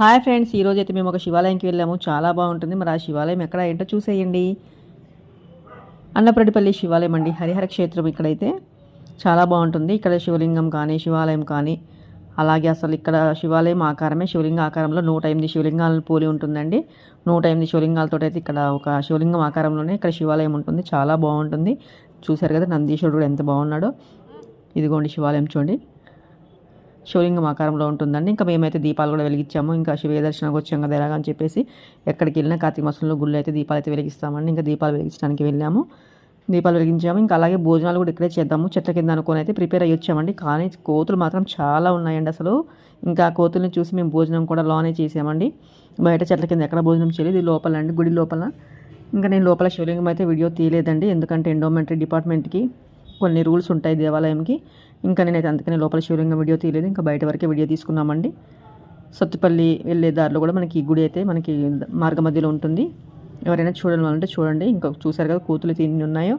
Hi friends ఈరోజు అయితే మేము ఒక శివాలయంకి వెళ్ళాము. చాలా బాగుంటుంది. మరి ఆ శివాలయం ఎక్కడ ఏంటో చూసేయండి. అన్నప్రడిపల్లి శివాలయం అండి. హరిహర క్షేత్రం ఇక్కడైతే చాలా బాగుంటుంది. ఇక్కడ శివలింగం కానీ శివాలయం కానీ అలాగే అసలు ఇక్కడ శివాలయం ఆకారమే శివలింగ ఆకారంలో నూట ఎనిమిది శివలింగాలను పోలి ఉంటుందండి. నూట ఎనిమిది శివలింగాలతో అయితే ఇక్కడ ఒక శివలింగం ఆకారంలోనే ఇక్కడ శివాలయం ఉంటుంది. చాలా బాగుంటుంది. చూశారు కదా నందీశ్వరుడు ఎంత బాగున్నాడో. ఇదిగోండి శివాలయం చూడండి. శివలింగం ఆకారంలో ఉంటుందండి. ఇంకా మేమైతే దీపాలు కూడా వెలిగించాము. ఇంకా శివ దర్శనానికి వచ్చాం కదా ఎలాగని చెప్పేసి ఎక్కడికి వెళ్ళినా కార్తీక మాసంలో గుళ్ళు అయితే దీపాలు అయితే వెలిగిస్తామండి. ఇంకా దీపాలు వెలిగించడానికి వెళ్ళాము. దీపాలు వెలిగించాము. ఇంకా అలాగే భోజనాలు కూడా ఇక్కడే చేద్దాము. చెట్ల కింద అనుకొని అయితే ప్రిపేర్ అయ్యి వచ్చామండి. కానీ కోతులు మాత్రం చాలా ఉన్నాయండి అసలు. ఇంకా కోతుల్ని చూసి మేము భోజనం కూడా లోనే చేసామండి. బయట చెట్ల కింద ఎక్కడ భోజనం చేయలేదు. ఇది లోపల అండి గుడి లోపల. ఇంకా నేను లోపల శివలింగం అయితే వీడియో తీయలేదండి. ఎందుకంటే ఎండోమెంటరీ డిపార్ట్మెంట్కి కొన్ని రూల్స్ ఉంటాయి దేవాలయంకి. ఇంకా నేనైతే అందుకనే లోపల శివలింగం వీడియో తీయలేదు. ఇంకా బయట వరకే వీడియో తీసుకున్నామండి. సత్తుపల్లి వెళ్ళే దారిలో కూడా మనకి ఈ గుడి అయితే మనకి మార్గ మధ్యలో ఉంటుంది. ఎవరైనా చూడాలంటే చూడండి. ఇంకా చూసారు కదా కూతులు తిని ఉన్నాయో.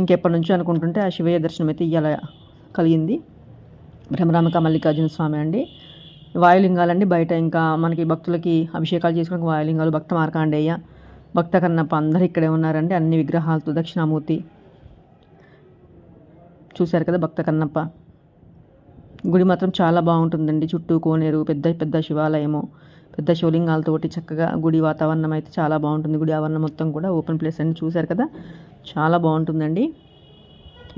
ఇంకెప్పటి నుంచో అనుకుంటుంటే ఆ శివయ్య దర్శనం అయితే ఇవాళ కలిగింది. భ్రమరామిక మల్లికార్జున స్వామి అండి. వాయులింగాలండి బయట. ఇంకా మనకి భక్తులకి అభిషేకాలు చేసుకోవడానికి వాయులింగాలు భక్త మార్కాండేయ భక్త కన్నప్ప అందరు ఇక్కడే ఉన్నారండి. అన్ని విగ్రహాలతో దక్షిణామూర్తి చూశారు కదా భక్త కన్నప్ప? గుడి మాత్రం చాలా బాగుంటుందండి. చుట్టూ కోనేరు పెద్ద పెద్ద శివాలయము పెద్ద శివలింగాలతోటి చక్కగా గుడి వాతావరణం అయితే చాలా బాగుంటుంది. గుడి ఆవరణం మొత్తం కూడా ఓపెన్ ప్లేస్ అని చూశారు కదా? చాలా బాగుంటుందండి.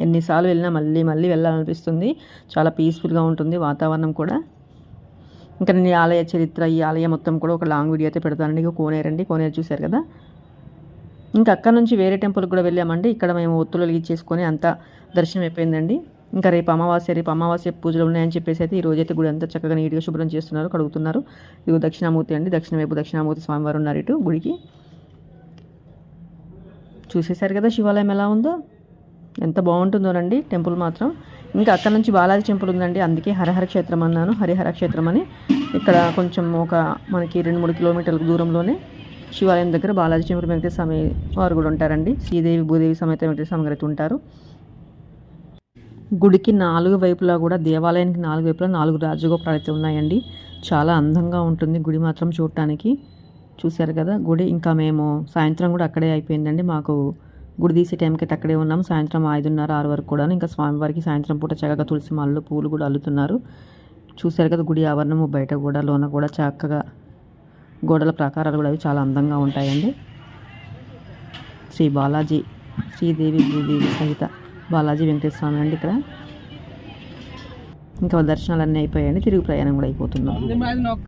ఎన్నిసార్లు వెళ్ళినా మళ్ళీ మళ్ళీ వెళ్ళాలనిపిస్తుంది. చాలా పీస్ఫుల్గా ఉంటుంది వాతావరణం కూడా. ఇంకా నేను ఈ ఆలయ చరిత్ర ఈ ఆలయం మొత్తం కూడా ఒక లాంగ్ వీడియో అయితే పెడతానండి. ఇక కోనేరు అండి. కోనేరు చూశారు కదా? ఇంకా అక్కడ నుంచి వేరే టెంపుల్కి కూడా వెళ్ళామండి. ఇక్కడ మేము ఒత్తులు వెలిగించేసుకొని అంతా దర్శనం అయిపోయిందండి ఇంకా రేపు అమావాస్య రేపు అమావాస్య పూజలు ఉన్నాయని చెప్పేసి అయితే ఈ రోజైతే గుడి అంతా చక్కగా నీట్గా శుభ్రం చేస్తున్నారు కడుగుతున్నారు. ఇది దక్షిణామూర్తి అండి. దక్షిణ వైపు దక్షిణామూర్తి స్వామివారు ఉన్నారు ఇటు గుడికి. చూసేశారు కదా శివాలయం ఎలా ఉందో? ఎంత బాగుంటుందోనండి టెంపుల్ మాత్రం. ఇంకా అక్కడ నుంచి బాలాజీ టెంపుల్ ఉందండి. అందుకే హరిహర క్షేత్రం అన్నాను. హరిహర క్షేత్రం అని. ఇక్కడ కొంచెం ఒక మనకి రెండు మూడు కిలోమీటర్ల దూరంలోనే శివాలయం దగ్గర బాలాజీ చెంపుడు వెంకటేశ్వర స్వామి వారు కూడా ఉంటారండి. శ్రీదేవి భూదేవి సమేత వెంకటేశ్వర స్వామి గారు అయితే ఉంటారు. గుడికి నాలుగు వైపులా కూడా దేవాలయానికి నాలుగు వైపులా నాలుగు రాజగోపురాలు అయితే ఉన్నాయండి. చాలా అందంగా ఉంటుంది గుడి మాత్రం చూడటానికి. చూశారు కదా గుడి ఇంకా మేము సాయంత్రం కూడా అక్కడే అయిపోయిందండి. మాకు గుడి తీసే టైంకి అయితే అక్కడే ఉన్నాం సాయంత్రం ఐదున్నర ఆరు వరకు కూడా ఇంకా స్వామివారికి సాయంత్రం పూట చక్కగా తులసి మల్లు పూలు కూడా అల్లుతున్నారు. చూశారు కదా గుడి ఆవరణము బయట కూడా లోన కూడా చక్కగా గోడల ప్రాకారాలు కూడా అవి చాలా అందంగా ఉంటాయండి. శ్రీ బాలాజీ శ్రీదేవి భూదేవి సహిత బాలాజీ వెంకటేశ్వర స్వామి అండి ఇక్కడ. ఇంకా దర్శనాలు అన్నీ అయిపోయాయండి. తిరుగు ప్రయాణం కూడా అయిపోతున్నాం